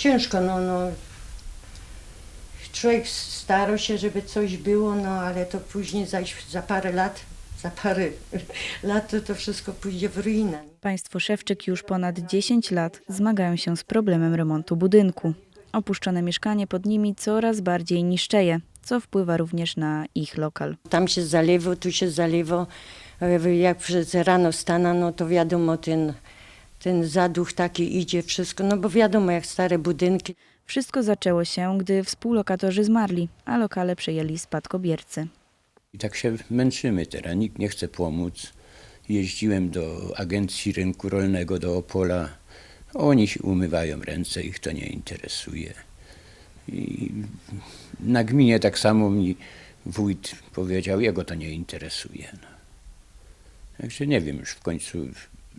ciężko, no, no. Człowiek starał się, żeby coś było, no ale to później za, za parę lat, za parę lat to, to wszystko pójdzie w ruinę. Państwo Szewczyk już ponad 10 lat zmagają się z problemem remontu budynku. Opuszczone mieszkanie pod nimi coraz bardziej niszczeje, co wpływa również na ich lokal. Tam się zalewo, tu się zalewo. E, Jak przez rano stana, no to wiadomo, ten, ten zaduch taki idzie, wszystko. No bo wiadomo, jak stare budynki. Wszystko zaczęło się, gdy współlokatorzy zmarli, a lokale przejęli spadkobiercy. I tak się męczymy teraz, nikt nie chce pomóc. Jeździłem do agencji rynku rolnego, do Opola. Oni się umywają ręce, ich to nie interesuje. I na gminie tak samo mi wójt powiedział, jego to nie interesuje. No. Także nie wiem już w końcu,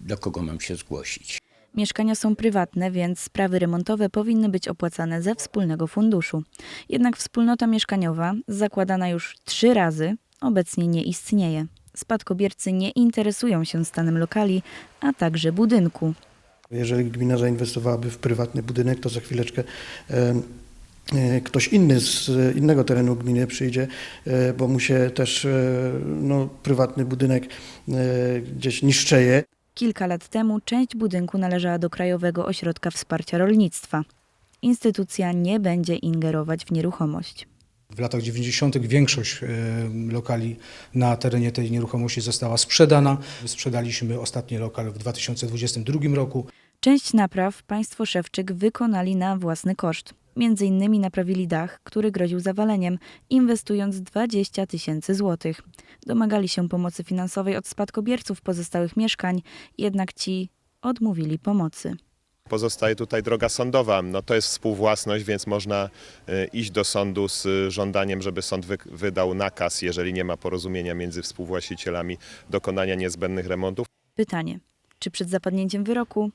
do kogo mam się zgłosić. Mieszkania są prywatne, więc sprawy remontowe powinny być opłacane ze wspólnego funduszu. Jednak wspólnota mieszkaniowa, zakładana już trzy razy, obecnie nie istnieje. Spadkobiercy nie interesują się stanem lokali, a także budynku. Jeżeli gmina zainwestowałaby w prywatny budynek, to za chwileczkę e, e, ktoś inny z e, innego terenu gminy przyjdzie, bo mu się też no, prywatny budynek gdzieś niszczeje. Kilka lat temu część budynku należała do Krajowego Ośrodka Wsparcia Rolnictwa. Instytucja nie będzie ingerować w nieruchomość. W latach 90. większość e, lokali na terenie tej nieruchomości została sprzedana. Sprzedaliśmy ostatni lokal w 2022 roku. Część napraw państwo Szewczyk wykonali na własny koszt. Między innymi naprawili dach, który groził zawaleniem, inwestując 20 tysięcy złotych. Domagali się pomocy finansowej od spadkobierców pozostałych mieszkań, jednak ci odmówili pomocy. Pozostaje tutaj droga sądowa. No to jest współwłasność, więc można y, iść do sądu z y, żądaniem, żeby sąd wy, wydał nakaz, jeżeli nie ma porozumienia między współwłaścicielami, dokonania niezbędnych remontów. Pytanie: czy przed zapadnięciem wyroku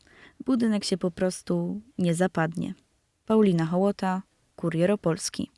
budynek się po prostu nie zapadnie? Paulina Hołota, Kurier Opolski.